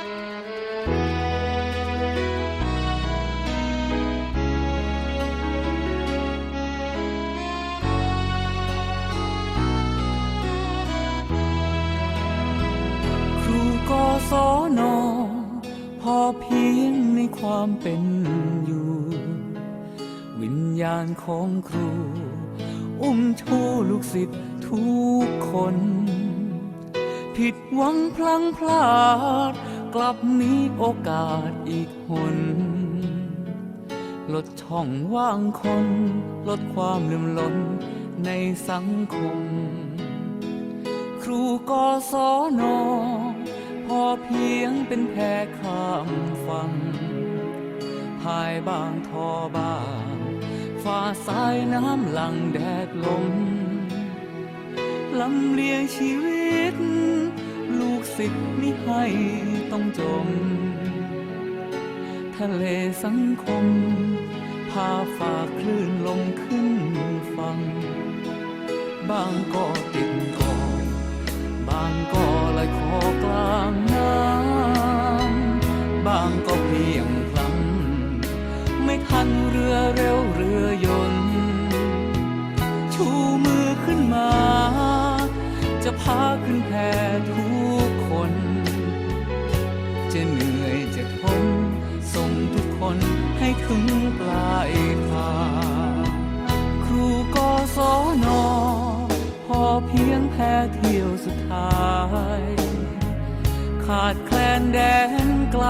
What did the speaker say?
ครูกศนพอเพียงในความเป็นอยู่ วิญญาณของครู อุ้มชูลูกศิษย์ทุกคน ผิดหวังพลังพลาด กลับมีโอกาสอีกหน ลดช่องว่างคน ลดความลืมล้นในสังคม ครูกศนพอเพียงเป็นแพข้ามฟังพายบางทอบางฝ่าสายน้ำหลังแดดลมลำเลียงชีวิต ลูกศิษย์มิให้ต้องจม ทะเลสังคม พาฝ่าคลื่นลมขึ้นฟัง บางก็ติดกาะบางก็ลอยคอกลางน้ำบางก็เพียงพลันไม่ทันเรือเร็วเรือยนต์ ชูมือขึ้นมา จะพาขึ้นแพ นื่อยจะทนส่งทุกคนให้ถึงปลายทางครูกศนพอเพียงแพ้เที่ยวสุดท้าย ขาดแคลนแดนไกล